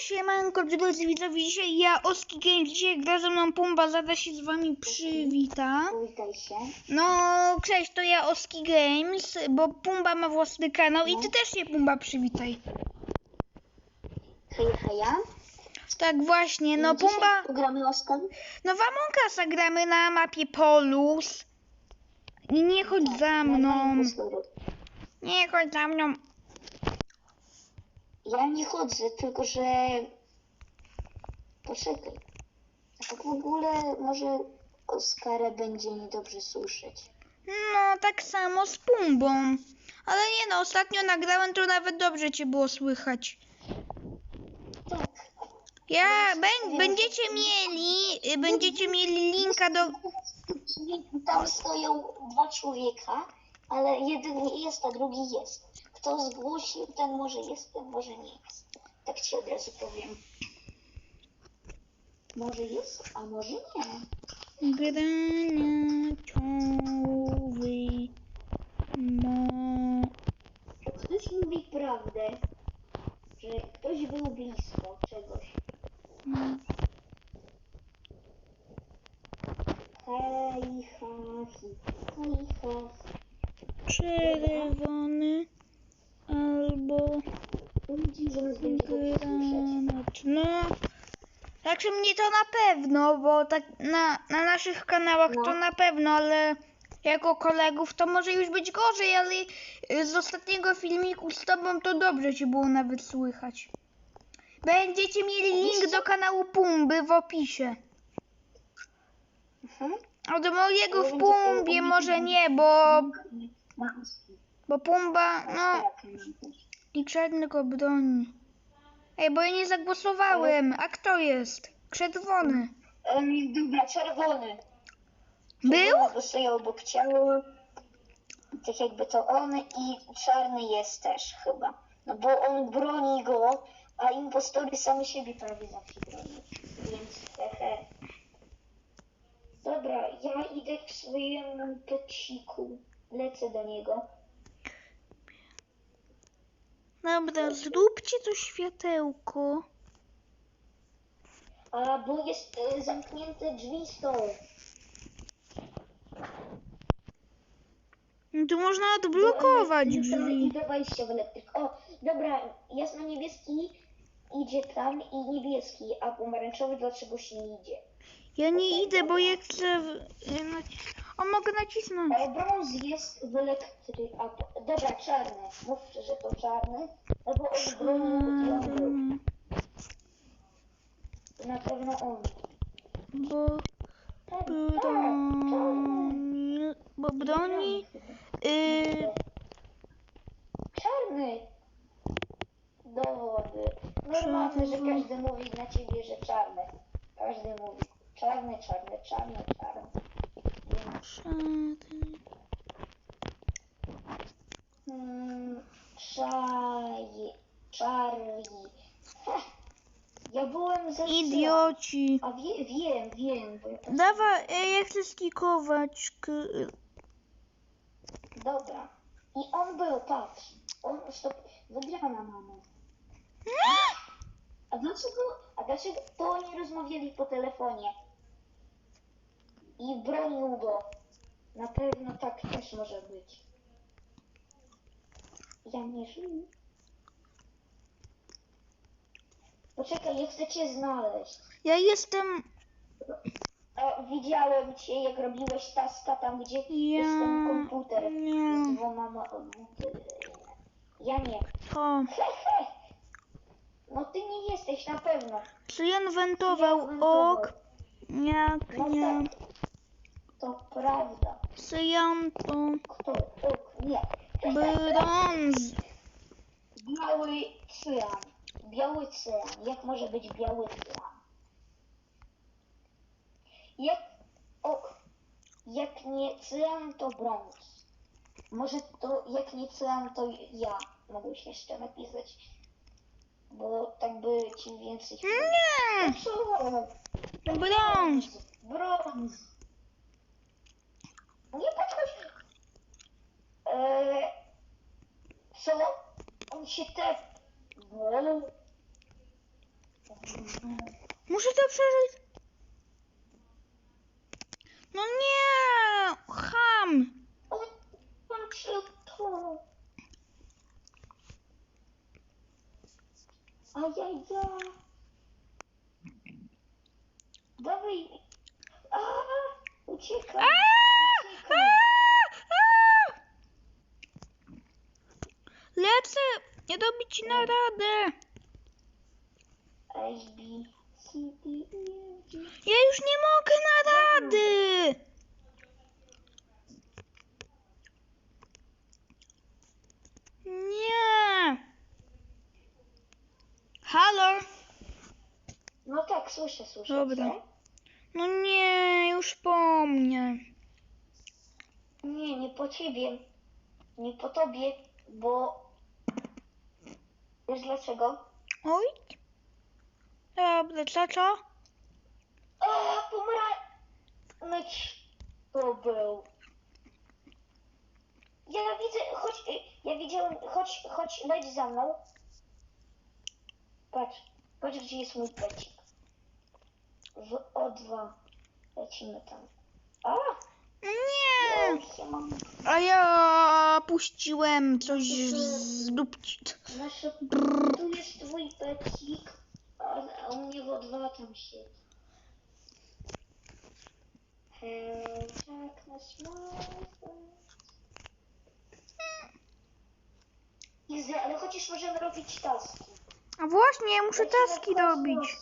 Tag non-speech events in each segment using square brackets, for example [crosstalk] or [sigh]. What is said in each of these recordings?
siemanko, drodzy widzowie, dzisiaj ja, Oski Games, dzisiaj gra ze mną Pumba, zaraz się z wami przywita. Witaj się. No, cześć, to ja, Oski Games, bo Pumba ma własny kanał i ty też się, Pumba, przywitaj. Hej, heja. Tak właśnie, no Pumba, Pogramy Oskar. no w Among Usa gramy na mapie Polus. I nie chodź za mną, nie chodź za mną. Ja nie chodzę, tylko że... Poczekaj. A tak w ogóle może Oskara będzie niedobrze słyszeć. No, tak samo z Pumbą. Ale nie no, ostatnio nagrałem, to nawet dobrze cię było słychać. Tak. Ja, bę- będziecie mieli, y, będziecie mieli linka do... Tam stoją dwa człowieka, ale jeden nie jest, a drugi jest. Kto zgłosił, ten może jest, ten może nie jest. Tak ci od razu powiem. Może jest, a może nie. Grania mo... To ktoś mówi prawdę, że ktoś był blisko czegoś. Hej, ha, hi. Hej, ha. czerwony albo granat. No, znaczy mnie to na pewno, bo tak na, na naszych kanałach to No. na pewno, ale jako kolegów to może już być gorzej, ale y, z ostatniego filmiku z tobą to dobrze ci było nawet słychać. Będziecie mieli link do kanału Pumby w opisie. Mhm. Do mojego w to Pumbie może nie, bo. Bo Pumba, no i czarnego broni. Ej, bo ja nie zagłosowałem. A kto jest? Czerwony. Czerwony. Był? Czerwony, bo stoi obok ciała. Tak jakby to on i czarny jest też chyba. No bo on broni go, a impostory same siebie prawie zawsze bronią. Więc hehe. Dobra, ja idę k swojemu peciku. Lecę do niego. Dobra, zróbcie to światełko. A bo jest e, zamknięte drzwi są. No Tu można odblokować drzwi. do wejścia w elektryk. O, dobra, jasno-niebieski idzie tam i niebieski, a pomarańczowy dlaczego się nie idzie? Ja nie idę, bo ja chcę... w- ja O, mogę nacisnąć. Brąz jest w elektryk. A, dobra, czarny. Mówcie, że to czarny, no bo on bronił i on był. Czarny, To Na pewno on. Bo Tak, tak, czarny. broni... Bo broni... Y, Czarny. Dowody. Normalne, że każdy mówi na ciebie, że czarny. Każdy mówi czarny, czarny, czarny, czarny. Czarny. Hmm, Czaj, Charlie. Ha, Ja byłem ze Idioci. A wie, wiem, wiem. Bo ja tak... Dawaj, ej, ja chcę skikować. K- Dobra. I on był, patrz. On stop. Wygrana mama. A dlaczego, a dlaczego to oni rozmawiali po telefonie? I bronił go. Na pewno tak też może być. Ja nie żyję. Poczekaj, ja chcę cię znaleźć. Ja jestem... A, widziałem cię, jak robiłeś taska tam, gdzie Ja... jest ten komputer Nie. z dwoma ma... Ja nie. To... Hehe. No ty nie jesteś na pewno. Cyjan wentował ok. Jak No nie. tak. To prawda. Cyjan to Kto? Ok, nie. brąz. Biały cyjan. Biały cyjan. Jak może być biały cyjan? Jak... Ok. Jak nie cyjan, to brąz. Może to jak nie cyjan, to ja się jeszcze napisać. Bo tak by ci więcej... Nie! Co? Brąz. Brąz. Nie podchodź. Eee, co? On się te... Wow. Muszę to przeżyć. No nie! Ham! O, patrzę to. A ja, ja. Dawaj. A, uciekaj. Lecę! Nie dobić na radę! S, B, C, D, E, F, G. Ja już nie mogę na rady! Nie! Halo? No tak, słyszę, słyszę. Dobra. No nie, już po mnie. Nie, nie po ciebie. Nie po tobie, bo... Wiesz dlaczego? Oj. Dobra, co? A, pomarańcz to był. Ja widzę, chodź, ja widziałem, chodź, chodź, leć za mną. Patrz, patrz gdzie jest mój pecik. W O2 lecimy tam. A, Nie! A ja puściłem coś z dupci. Tu jest twój pecik, a, u mnie w O2 tam siedzi. My friend. Jezu, ale chociaż możemy robić taski. A właśnie, ja muszę taski robić.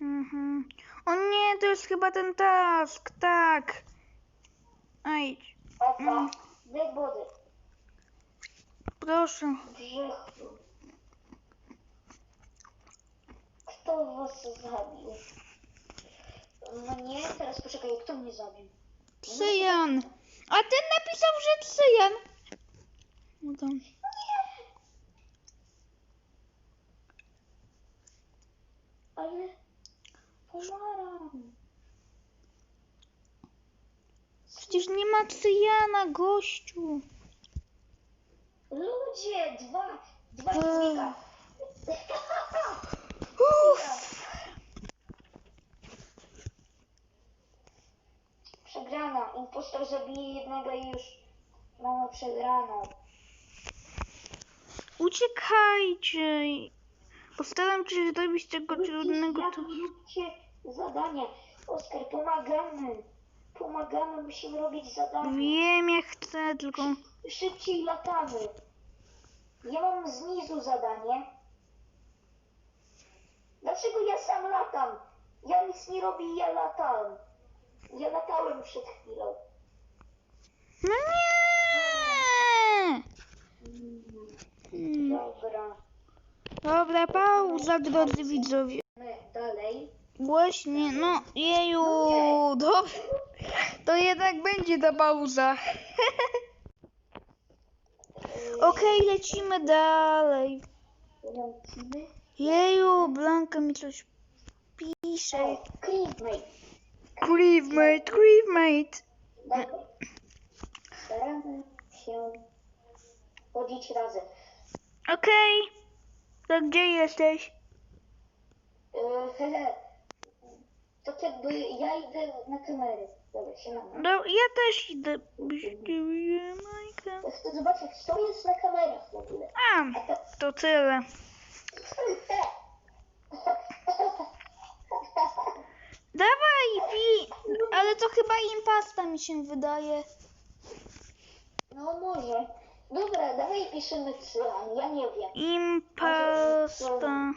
Mhm. O nie, to jest chyba ten task, tak. Aj, Opa, Mm. body, proszę. grzechu. Kto was zabił? No nie, teraz poczekaj, kto mnie zabił? Cyjan. A ten napisał, że Cyjan. No to. Ale pomaram. Przecież nie ma Cyjana, gościu. Ludzie, dwa, dwa Eee. człowieka. Uff. Przegrana. Impostor zabije jednego i już mamy przegraną. Uciekajcie. Postaram się zrobić tego trudnego. Róbcie zadanie. Oskar, pomagamy. Pomagamy, musimy robić zadanie. Wiem, jak chcę, tylko. Szybciej latamy. Ja mam z nizu zadanie. Dlaczego ja sam latam? Ja nic nie robię, ja latam. Ja latałem przed chwilą. No nie! Dobra. Dobra, pauza, drodzy widzowie. My dalej. Właśnie, no, jeju, dobra. To jednak będzie ta pauza. [laughs] Okej, lecimy dalej. Lecimy. Jeju, Blanka mi coś pisze. Creepmate. Creevemate. Dobra. Staramy się chodzić razem. Okej, to gdzie jesteś? [laughs] To jakby ja idę na kamerę. Dobra, się mam. No, ja też idę. Majka. Chcę zobaczyć, co jest na kamerach w ogóle. A, to... tyle. Dawaj, pi. Ale to chyba impasta mi się wydaje. No może. Dobra, dawaj piszemy cyjan, ja nie wiem. Impasta.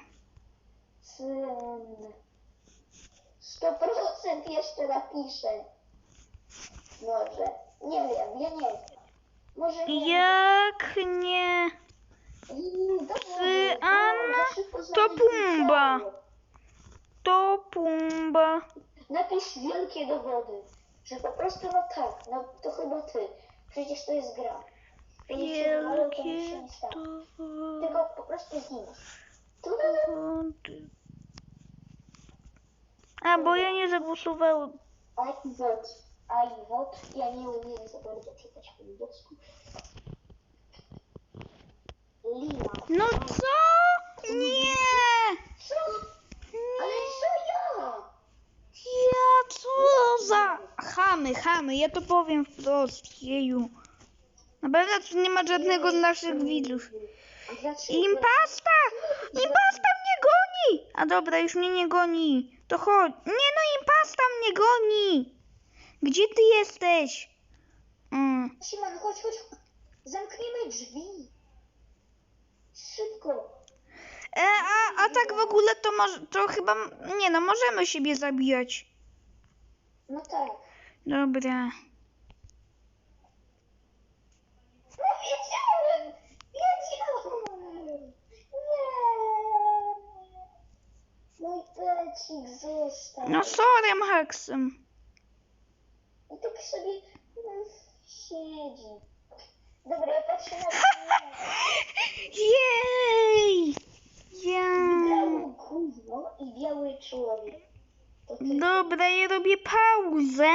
Cyjan. 100% jeszcze napiszę. Może. Nie wiem, ja nie wiem. Może nie. Jak nie. Mm, dobra, Cyan dobra, szybko to Pumba. To Pumba. Napisz wielkie dowody, że po prostu no tak, no to chyba ty. Przecież to jest gra. To nie się wydało, to nic się Wielkie nie stało. dowody. Tylko po prostu zginiesz. Tu a, bo ja nie zagłosowałem. A i wot, a i wot. Ja nie umiem za bardzo czytać po angielsku. Lima. No co? Nie! Co? Ale co ja? Ja co za... Chamy, chamy, ja to powiem wprost, jeju. Naprawdę tu nie ma żadnego z naszych widzów. Impasta! Impasta mnie goni! A dobra, już mnie nie goni. To chodź. Nie no, impasta mnie goni! Gdzie ty jesteś? Mm. Szymon, chodź, chodź. Zamkniemy drzwi. Szybko. E, a, a tak w ogóle to może, to chyba, nie no, możemy siebie zabijać. No tak. Dobra. No Mój pecik został. No sorry, Maxem. I tak sobie mm, siedzi. Dobra, ja patrzę na. Jej! Białe Ja. gówno i biały człowiek. To. Dobra, ja robię pauzę.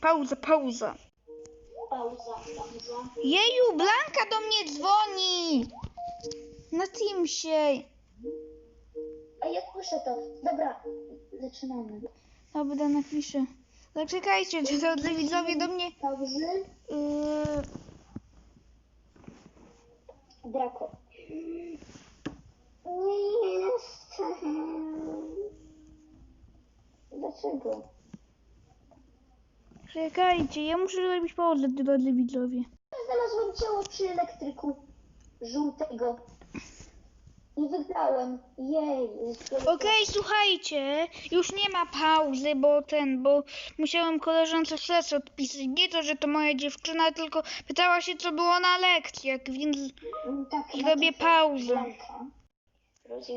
Pauza, pauza. Pauza, pauza. Jeju, Blanka do mnie dzwoni. Na Teamsie. Jak muszę to? Dobra, zaczynamy. Dobra, napiszę. Zaczekajcie, czy to widzowie do mnie... Pauzy. Yy, Draco. Nie jestem. Dlaczego? czekajcie, ja muszę zrobić pauzę, drodzy widzowie. Znalazłem ciało przy elektryku żółtego. I wygrałem. Jej. Okej, słuchajcie, już nie ma pauzy, bo ten, bo musiałem koleżance flash odpisać. Nie to, że to moja dziewczyna, tylko pytała się, co było na lekcjach, więc... Mm, Tak, Zrobię to pauzę.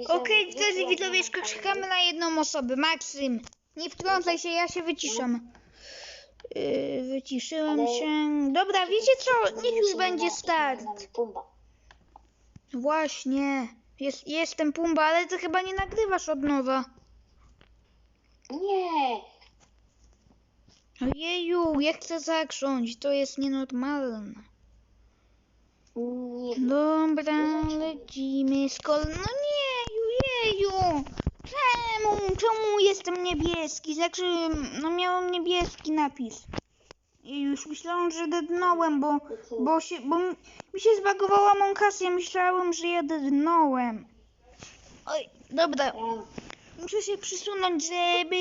Okej, drodzy widzowie, czekamy na jedną osobę. Maksym, nie wtrącaj się, ja się wyciszam. Yy, wyciszyłem Ale- się. Dobra, wiecie co? Niech już będzie start. Pumba. Właśnie. Jest, jestem Pumba, ale ty chyba nie nagrywasz od nowa. Nie. Ojeju, ja chcę zagrząć, to jest nienormalne. Nie. Dobra, lecimy z kol... No nie, jeju. Czemu? Czemu jestem niebieski? Znaczy, no miałem niebieski napis. I już myślałam, że dednąłem, bo, bo się, bo mi- się zbagowała Monkasja. Myślałem, że ja dednąłem. Oj, dobra, Ja. muszę się przysunąć, żeby...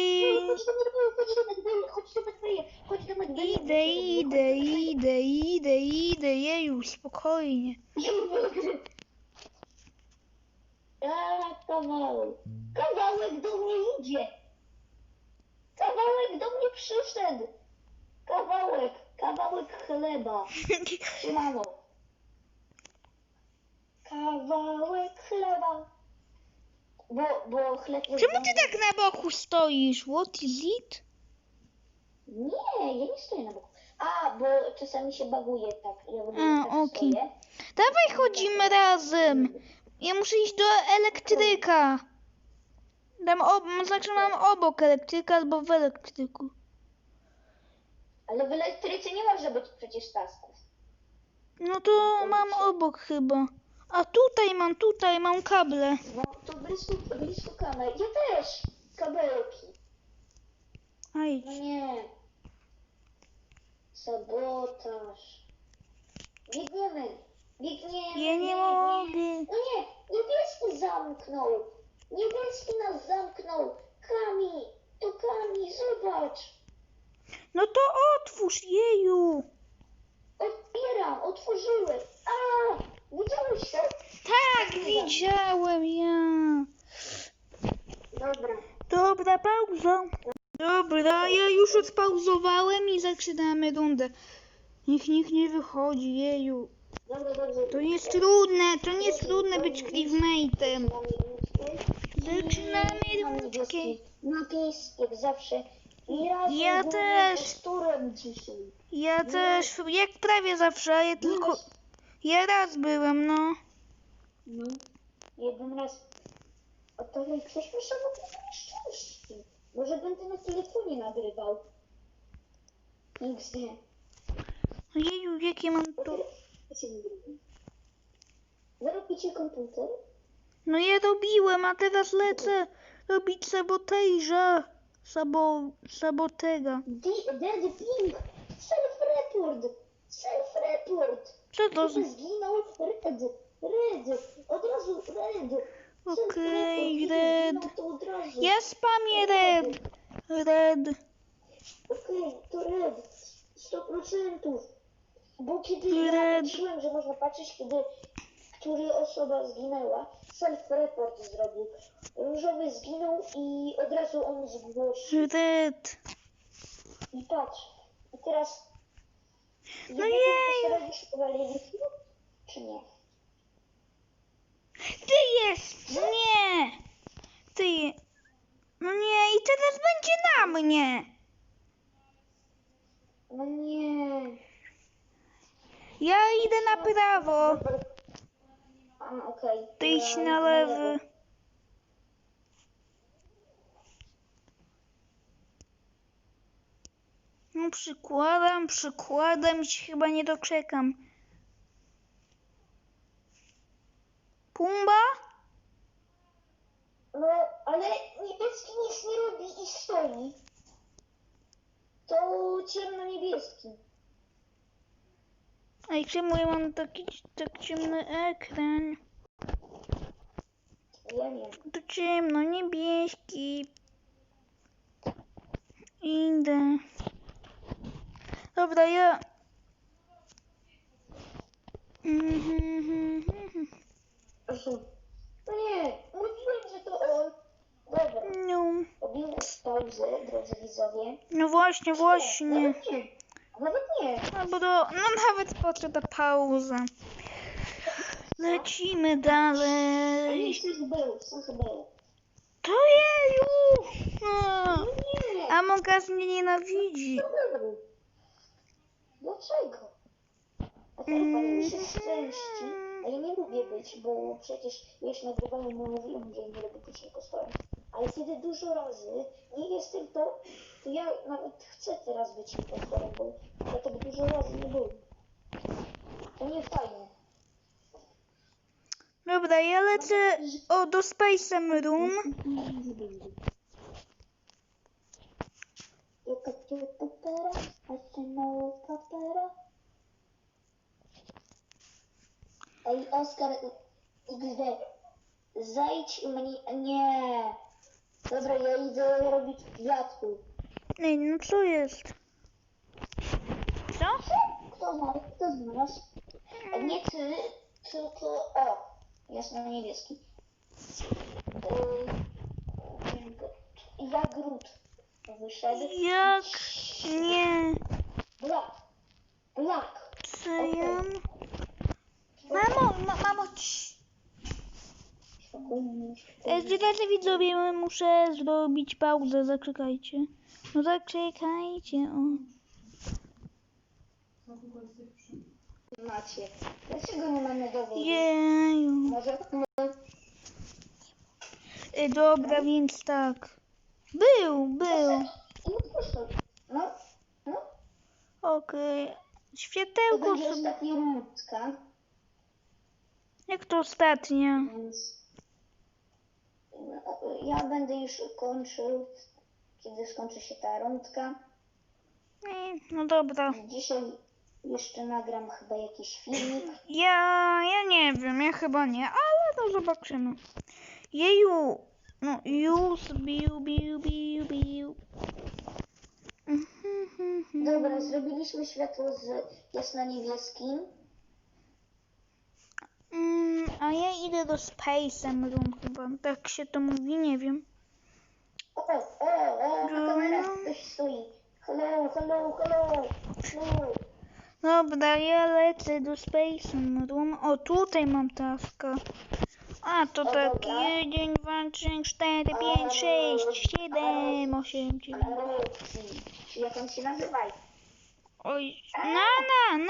Idę, idę, idę, idę, idę, jeju, spokojnie. Kawałek. Kawałek do mnie idzie. Kawałek do mnie przyszedł. Kawałek, kawałek chleba. Siemano. Kawałek chleba. Bo, bo chleb jest Czemu ty tak na boku stoisz? What is it? Nie, ja nie stoję na boku. A, bo czasami się baguje tak. Ja w ogóle A, tak okej. stoję. Dawaj chodzimy razem. Ja muszę iść do elektryka. Tam ob... Znaczy mam obok elektryka albo w elektryku. Ale w elektryce nie może być przecież tasków. No to mam obok chyba. A tutaj mam, tutaj mam kable. No to wystu- wystukane. Ja też. Kabelki. Aj. No nie. Sabotaż. Biegniemy. Biegniemy. Ja nie mogę. No nie. Niebieski zamknął. Niebieski nas zamknął. Kami. To Kami. Zobacz. No to otwórz, jeju. Otwieram. Otworzyłem. A! Widziałeś to? Tak, widziałem ja. Dobra. Dobra, pauza. Dobra, ja już odpauzowałem i zaczynamy rundę. Niech nikt nie wychodzi, jeju. Dobra, dobrze. To nie jest trudne, to nie jest trudne być cliffmate'em. Zaczynamy rundkę. Napis jak zawsze. Ja też. Dzisiaj. Ja też, jak prawie zawsze, ja tylko... Ja raz byłem, no. No. Jeden raz. A to jak jesteśmy szanowni szczęści. Może będę na telefonie nagrywał. XD. Jeju, jakie mam to... Zarobicie komputer? No ja robiłem, a teraz lecę robić sabotaża. Sabo... sabotega. Dead Pink. Self-report! Self-report! Co to za... Zginął Red! Red! Od razu Red! Okej, Self-report, Red. Ja spamię red. Red. Okej, to Red. 100%. Bo kiedy ja Red. patrzyłem, że można patrzeć, kiedy która osoba zginęła, self-report zrobił. Różowy zginął i od razu on zgłosił. Red. I patrz. I teraz... No jej. czy nie? Ty jest! Nie! Ty. No nie, i teraz będzie na mnie. No nie. Ja idę na prawo. Dobra. A, okej. Ty idź na lewy. No przykładam, przykładam i się chyba nie doczekam. Pumba? No, ale niebieski nic nie robi i stoi. To ciemno-niebieski. Ej, czemu ja mam taki tak ciemny ekran? Ja nie. To ciemno, niebieski. Idę. Dobra, ja... Mhm. No nie, mówiłem, że to on. Dobra, No, robimy pauzę, drodzy widzowie. no właśnie, właśnie. Nawet nie. Nawet nie. Albo do... No nawet potrzeba pauza. Lecimy dalej. Coś było, coś było. To jeju! A, No nie. Among Us mnie nienawidzi. Był? Dlaczego? A teraz mi się szczęści. A ja nie lubię być, bo przecież już nagrywałem, no mówiłem, że nie lubię być impostorem. Ale kiedy dużo razy nie jestem to, to ja nawet chcę teraz być impostorem, bo ja tak dużo razy nie byłem. To nie fajne. Dobra, ja lecę o, do Space Room. Jaka tu papera, a ty mało papera. Ej, Oskar, XD, zajdź mnie, nie. Dobra, ja idę robić kwiatku. Ej, no co jest? Co? Kto znalazł? Kto znalazł? Nie ty, tylko o, jasno-niebieski. Yy, Jagród wyszedł. Jak? Nie. Black. Black. Cyjan. Mamo, ma, mamo, cii. E, Drodzy widzowie, muszę zrobić pauzę, zaczekajcie. No zaczekajcie, o. Macie. Dlaczego nie mamy dowodu? Jeju. Może E, dobra, więc tak. Był, był. No proszę. No, no. Okej. To Światełko będzie sobie. ostatnia rundka, Jak to ostatnia? więc ja będę już kończył, kiedy skończy się ta rundka. E, No dobra. Dzisiaj jeszcze nagram chyba jakiś filmik. Ja, ja nie wiem, ja chyba nie, ale to zobaczymy. Jeju, no już bił, bił, bił, bił. Dobra, zrobiliśmy światło z jasno-niebieskim. Mm, a ja idę do Space Room chyba, tak się to mówi, nie wiem. O, o, o, na kamerach ktoś stoi. Hello, hello, hello, hello. Dobra, ja lecę do Space Room. O, tutaj mam taska. A, to O, tak, dobra. 1, 2, 3, 4, 5, 6, 7, 8, 9. Aerokcji. Czy jak on się nazywa? Oj, nana, nana,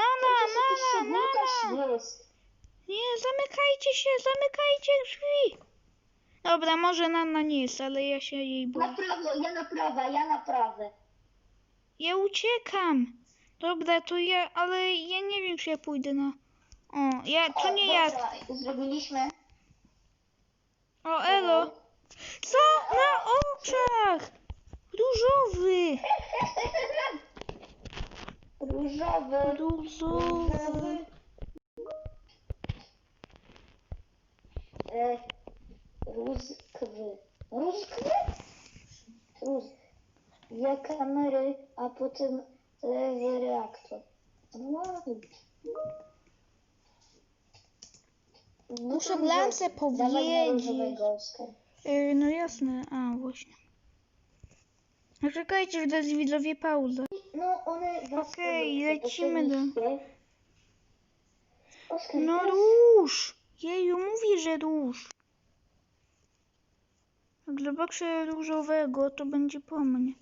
To nana, nana. Nie, zamykajcie się, zamykajcie drzwi. Dobra, może Nana nie jest, ale ja się jej Na boję. prawo, ja na prawo, ja na prawo. Ja uciekam. Dobra, to ja, ale ja nie wiem, czy ja pójdę na... O, ja, to O, nie ja. dobra, Zrobiliśmy. O, elo. Co? Na oczach! Różowy! [laughs] Różowy. Różowy. E, Rózkwy. Rózkwy? Róz. Dwie kamery, a potem lewy reaktor. No Muszę to Blance dawaj na powiedzieć. różowego, Oskar. Yy, no jasne, a właśnie. A Czekajcie, dać widzowie pauzę. No one was Okej, lecimy do-. Oskar, No teraz- róż! Jeju, mówi, że róż. Jak zobaczę różowego, to będzie po mnie.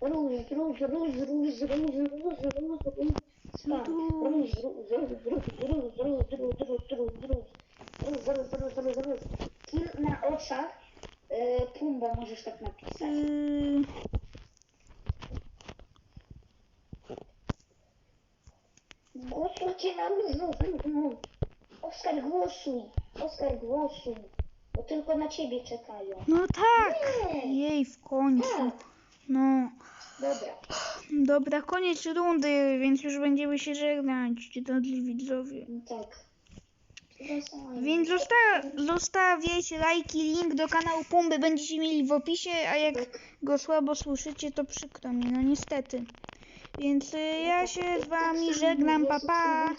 Róż, róż, róż, róż, róż, róż, róż, róż. Spam. Róż, róż, róż, róż, róż, róż, róż, róż, róż, róż. Róż, róż, róż, róż, róż. Kim na oczach e, Pumba możesz tak napisać. Yy, Głosujcie na różowego. Oskar, głosuj. Oskar, głosuj. Bo tylko na ciebie czekają. no tak! Nie. Jej, w końcu. No, Dobra. dobra, koniec rundy, więc już będziemy się żegnać, drodzy widzowie. Tak. Wracamy. Więc zosta- zostawiajcie lajki, link do kanału Pumby będziecie mieli w opisie, a jak go słabo słyszycie, to przykro mi, no niestety. Więc y, ja się z wami żegnam, pa pa!